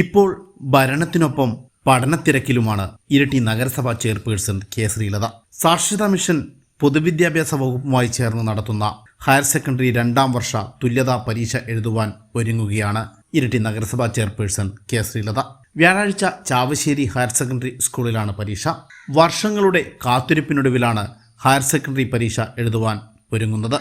ഇപ്പോൾ ഭരണത്തിനൊപ്പം പഠനത്തിരക്കിലുമാണ് ഇരട്ടി നഗരസഭാ ചെയർപേഴ്സൺ കെ ശ്രീലത. സാക്ഷരതാ മിഷൻ പൊതുവിദ്യാഭ്യാസ വകുപ്പുമായി ചേർന്ന് നടത്തുന്ന ഹയർ സെക്കൻഡറി രണ്ടാം വർഷ തുല്യതാ പരീക്ഷ എഴുതുവാൻ ഒരുങ്ങുകയാണ് ഇരട്ടി നഗരസഭാ ചെയർപേഴ്സൺ കെ ശ്രീലത. വ്യാഴാഴ്ച ചാവശ്ശേരി ഹയർ സെക്കൻഡറി സ്കൂളിലാണ് പരീക്ഷ. വർഷങ്ങളുടെ കാത്തിരിപ്പിനൊടുവിലാണ് ഹയർ സെക്കൻഡറി പരീക്ഷ എഴുതുവാൻ ഒരുങ്ങുന്നത്.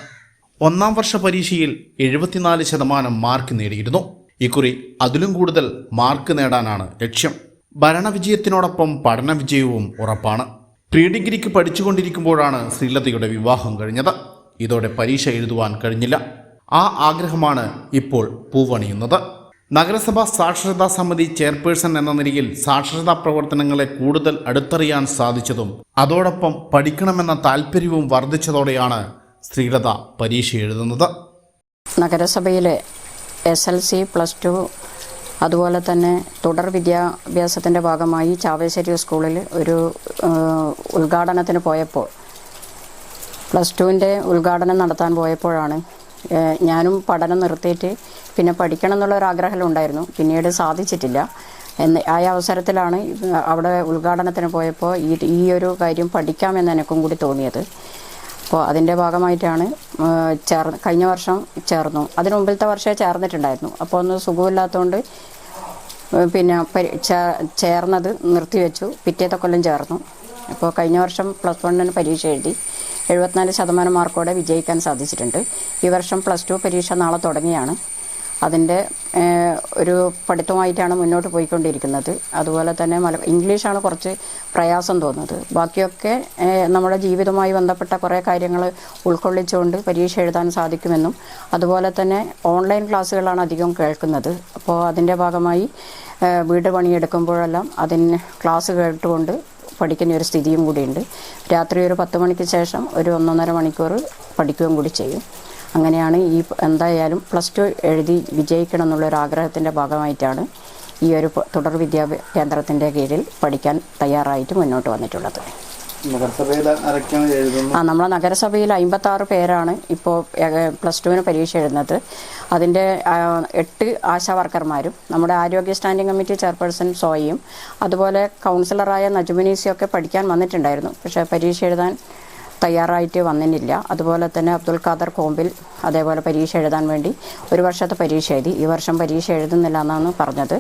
ഒന്നാം വർഷ പരീക്ഷയിൽ എഴുപത്തിനാല് ശതമാനം മാർക്ക് നേടിയിരുന്നു. ഇക്കുറി അതിലും കൂടുതൽ മാർക്ക് നേടാനാണ് ലക്ഷ്യം. ഭരണവിജയത്തിനോടൊപ്പം പഠന വിജയവും ഉറപ്പാണ്. പ്രീ ഡിഗ്രിക്ക് പഠിച്ചുകൊണ്ടിരിക്കുമ്പോഴാണ് ശ്രീലതയുടെ വിവാഹം കഴിഞ്ഞത്. ഇതോടെ പരീക്ഷ എഴുതുവാൻ കഴിഞ്ഞില്ല. ആ ആഗ്രഹമാണ് ഇപ്പോൾ പൂവണിയുന്നത്. നഗരസഭാ സാക്ഷരതാ സമിതി ചെയർപേഴ്സൺ എന്ന നിലയിൽ സാക്ഷരതാ പ്രവർത്തനങ്ങളെ കൂടുതൽ അടുത്തറിയാൻ സാധിച്ചതും അതോടൊപ്പം പഠിക്കണമെന്ന താല്പര്യവും വർദ്ധിച്ചതോടെയാണ് ശ്രീലത പരീക്ഷ എഴുതുന്നത്. നഗരസഭയിലെ S L C plus two അതുപോലെ തന്നെ തുടർ വിദ്യാഭ്യാസത്തിന്റെ ഭാഗമായി ചാവേശ്ശേരി സ്കൂളിൽ ഒരു ഉദ്ഘാടനത്തിന് പോയപ്പോൾ പ്ലസ് ടുവിന്റെ ഉദ്ഘാടനം നടത്താൻ പോയപ്പോഴാണ് ഞാനും പഠനം നിർത്തിയിട്ട് പിന്നെ പഠിക്കണം എന്നുള്ള ഒരു ആഗ്രഹം ഉണ്ടായിരുന്നു. പിന്നീട് സാധിച്ചിട്ടില്ല. എന്ന ആ അവസരത്തിലാണ് അവിടെ ഉദ്ഘാടനത്തിന് പോയപ്പോൾ ഈ ഈ ഒരു കാര്യം പഠിക്കാമെന്ന് എനിക്കും കൂടി തോന്നിയത്. അപ്പോൾ അതിന്റെ ഭാഗമായിട്ടാണ് ചേർ കഴിഞ്ഞ വർഷം ചേർന്നു. അതിന് മുമ്പിലത്തെ വർഷമേ ചേർന്നിട്ടുണ്ടായിരുന്നു. അപ്പോൾ ഒന്ന് സുഖമില്ലാത്തതുകൊണ്ട് പിന്നെ ചേർന്നത് നിർത്തിവെച്ചു. പിറ്റേത്തെ കൊല്ലം ചേർന്നു. അപ്പോൾ കഴിഞ്ഞ വർഷം പ്ലസ് വണ്ണിന് പരീക്ഷ എഴുതി എഴുപത്തിനാല് ശതമാനം മാർക്കോടെ വിജയിക്കാൻ സാധിച്ചിട്ടുണ്ട്. ഈ വർഷം പ്ലസ് ടു പരീക്ഷ നാളെ തുടങ്ങിയാണ്. അതിന്റെ ഒരു പഠിത്തമായിട്ടാണ് മുന്നോട്ട് പോയിക്കൊണ്ടിരിക്കുന്നത്. അതുപോലെ തന്നെ മല ഇംഗ്ലീഷാണ് കുറച്ച് പ്രയാസം തോന്നുന്നത്. ബാക്കിയൊക്കെ നമ്മുടെ ജീവിതവുമായി ബന്ധപ്പെട്ട കുറേ കാര്യങ്ങൾ ഉൾക്കൊള്ളിച്ചുകൊണ്ട് പരീക്ഷ എഴുതാൻ സാധിക്കുമെന്നും അതുപോലെ തന്നെ ഓൺലൈൻ ക്ലാസ്സുകളാണ് അധികം കേൾക്കുന്നത്. അപ്പോൾ അതിന്റെ ഭാഗമായി വീട് പണിയെടുക്കുമ്പോഴെല്ലാം അതിന് ക്ലാസ് കേട്ടുകൊണ്ട് പഠിക്കുന്ന ഒരു സ്ഥിതിയും കൂടിയുണ്ട്. രാത്രി ഒരു പത്ത് മണിക്ക് ശേഷം ഒരു ഒന്നൊന്നര മണിക്കൂർ പഠിക്കുകയും കൂടി ചെയ്യും. അങ്ങനെയാണ് ഈ എന്തായാലും പ്ലസ് ടു എഴുതി വിജയിക്കണം എന്നുള്ള ഒരു ആഗ്രഹത്തിന്റെ ഭാഗമായിട്ടാണ് ഈ ഒരു തുടർ വിദ്യാഭ്യാസ കേന്ദ്രത്തിന്റെ കീഴിൽ പഠിക്കാൻ തയ്യാറായിട്ട് മുന്നോട്ട് വന്നിട്ടുള്ളത്. ആ നമ്മളെ നഗരസഭയിൽ അമ്പത്താറ് പേരാണ് ഇപ്പോൾ പ്ലസ് ടുവിന് പരീക്ഷ എഴുതുന്നത്. അതിന്റെ എട്ട് ആശാ വർക്കർമാരും നമ്മുടെ ആരോഗ്യ സ്റ്റാൻഡിംഗ് കമ്മിറ്റി ചെയർപേഴ്സൺ സോയിയും അതുപോലെ കൗൺസിലറായ നജുമിനീസിയൊക്കെ പഠിക്കാൻ വന്നിട്ടുണ്ടായിരുന്നു. പക്ഷേ പരീക്ഷ എഴുതാൻ തയ്യാറായിട്ട് വന്നിട്ടില്ല. അതുപോലെ തന്നെ അബ്ദുൽ ഖാദർ കോമ്പിൽ അതേപോലെ പരീക്ഷ എഴുതാൻ വേണ്ടി ഒരു വർഷത്തെ പരീക്ഷ എഴുതി. ഈ വർഷം പരീക്ഷ എഴുതുന്നില്ല എന്നാണ് പറഞ്ഞത്.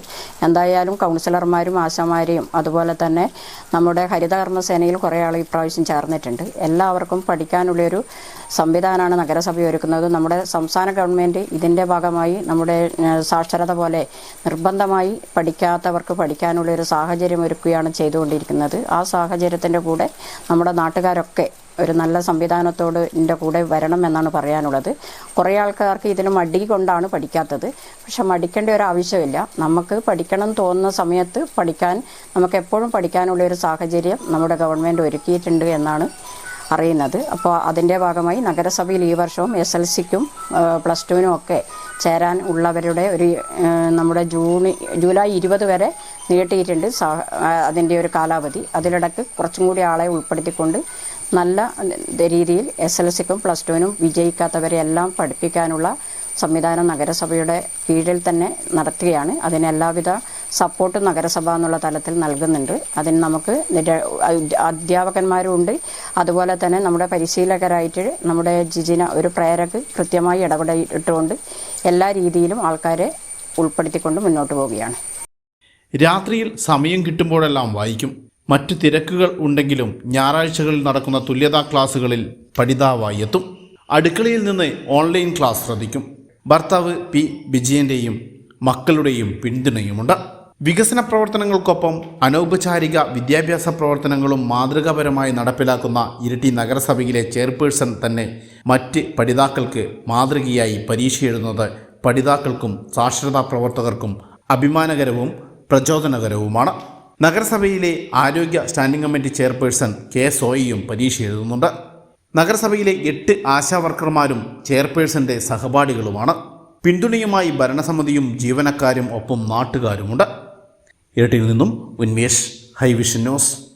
എന്തായാലും കൗൺസിലർമാരും ആശാമാരെയും അതുപോലെ തന്നെ നമ്മുടെ ഹരിതകർമ്മസേനയിൽ കുറേ ആൾ ഇപ്രാവശ്യം ചേർന്നിട്ടുണ്ട്. എല്ലാവർക്കും പഠിക്കാനുള്ളൊരു സംവിധാനമാണ് നഗരസഭ ഒരുക്കുന്നത്. നമ്മുടെ സംസ്ഥാന ഗവൺമെന്റ് ഇതിന്റെ ഭാഗമായി നമ്മുടെ സാക്ഷരത പോലെ നിർബന്ധമായി പഠിക്കാത്തവർക്ക് പഠിക്കാനുള്ളൊരു സാഹചര്യം ഒരുക്കുകയാണ് ചെയ്തുകൊണ്ടിരിക്കുന്നത്. ആ സാഹചര്യത്തിന്റെ കൂടെ നമ്മുടെ നാട്ടുകാരൊക്കെ ഒരു നല്ല സംവിധാനത്തോട് എന്റെ കൂടെ വരണം എന്നാണ് പറയാനുള്ളത്. കുറേ ആൾക്കാർക്ക് ഇതിന് മടി കൊണ്ടാണ് പഠിക്കാത്തത്. പക്ഷെ മടിക്കേണ്ട ഒരു ആവശ്യമില്ല. നമുക്ക് പഠിക്കണം തോന്നുന്ന സമയത്ത് പഠിക്കാൻ നമുക്ക് എപ്പോഴും പഠിക്കാനുള്ള ഒരു സാഹചര്യം നമ്മുടെ ഗവൺമെന്റ് ഒരുക്കിയിട്ടുണ്ട് എന്നാണ് അറിയുന്നത്. അപ്പോൾ അതിന്റെ ഭാഗമായി നഗരസഭയിൽ ഈ വർഷവും എസ് എൽ സിക്കും പ്ലസ് ടുവിനും ഒക്കെ ചേരാൻ ഉള്ളവരുടെ ഒരു നമ്മുടെ ജൂൺ ജൂലൈ ഇരുപത് വരെ നീട്ടിയിട്ടുണ്ട് അതിന്റെ ഒരു കാലാവധി. അതിലിടക്ക് കുറച്ചും കൂടി ആളെ ഉൾപ്പെടുത്തിക്കൊണ്ട് നല്ല രീതിയിൽ എസ് എൽ സിക്കും പ്ലസ് ടുവിനും വിജയിക്കാത്തവരെ എല്ലാം പഠിപ്പിക്കാനുള്ള സംവിധാനം നഗരസഭയുടെ കീഴിൽ തന്നെ നടത്തുകയാണ്. അതിന് എല്ലാവിധ സപ്പോർട്ട് നഗരസഭ എന്നുള്ള തലത്തിൽ നൽകുന്നുണ്ട്. അതിന് നമുക്ക് അധ്യാപകന്മാരുമുണ്ട് അതുപോലെ തന്നെ നമ്മുടെ പരിശീലകരായിട്ട് നമ്മുടെ ജിജിന ഒരു പ്രേരക് കൃത്യമായി ഇടപെടയിട്ടുകൊണ്ട് എല്ലാ രീതിയിലും ആൾക്കാരെ ഉൾപ്പെടുത്തിക്കൊണ്ട് മുന്നോട്ട് പോവുകയാണ്. രാത്രിയിൽ സമയം കിട്ടുമ്പോഴെല്ലാം വായിക്കും. മറ്റു തിരക്കുകൾ ഉണ്ടെങ്കിലും ഞായറാഴ്ചകളിൽ നടക്കുന്ന തുല്യതാ ക്ലാസ്സുകളിൽ പഠിതാവായി എത്തും. അടുക്കളയിൽ നിന്ന് ഓൺലൈൻ ക്ലാസ് ശ്രദ്ധിക്കും. ഭർത്താവ് പി വിജയന്റെയും മക്കളുടെയും പിന്തുണയുമുണ്ട്. വികസന പ്രവർത്തനങ്ങൾക്കൊപ്പം അനൗപചാരിക വിദ്യാഭ്യാസ പ്രവർത്തനങ്ങളും മാതൃകാപരമായി നടപ്പിലാക്കുന്ന ഇരിട്ടി നഗരസഭയിലെ ചെയർപേഴ്സൺ തന്നെ മറ്റ് പഠിതാക്കൾക്ക് മാതൃകയായി പരീക്ഷ എഴുതുന്നത് പഠിതാക്കൾക്കും സാക്ഷരതാ പ്രവർത്തകർക്കും അഭിമാനകരവും പ്രചോദനകരവുമാണ്. നഗരസഭയിലെ ആരോഗ്യ സ്റ്റാൻഡിംഗ് കമ്മിറ്റി ചെയർപേഴ്സൺ കെ സോയിയും പരീക്ഷ എഴുതുന്നുണ്ട്. നഗരസഭയിലെ എട്ട് ആശാ വർക്കർമാരും ചെയർപേഴ്സന്റെ സഹപാഠികളുമാണ്. പിന്തുണയുമായി ഭരണസമിതിയും ജീവനക്കാരും ഒപ്പം നാട്ടുകാരുമുണ്ട്. ഇരട്ടിയിൽ നിന്നും ഉന്മേഷ് ഹൈവിഷൻ ന്യൂസ്.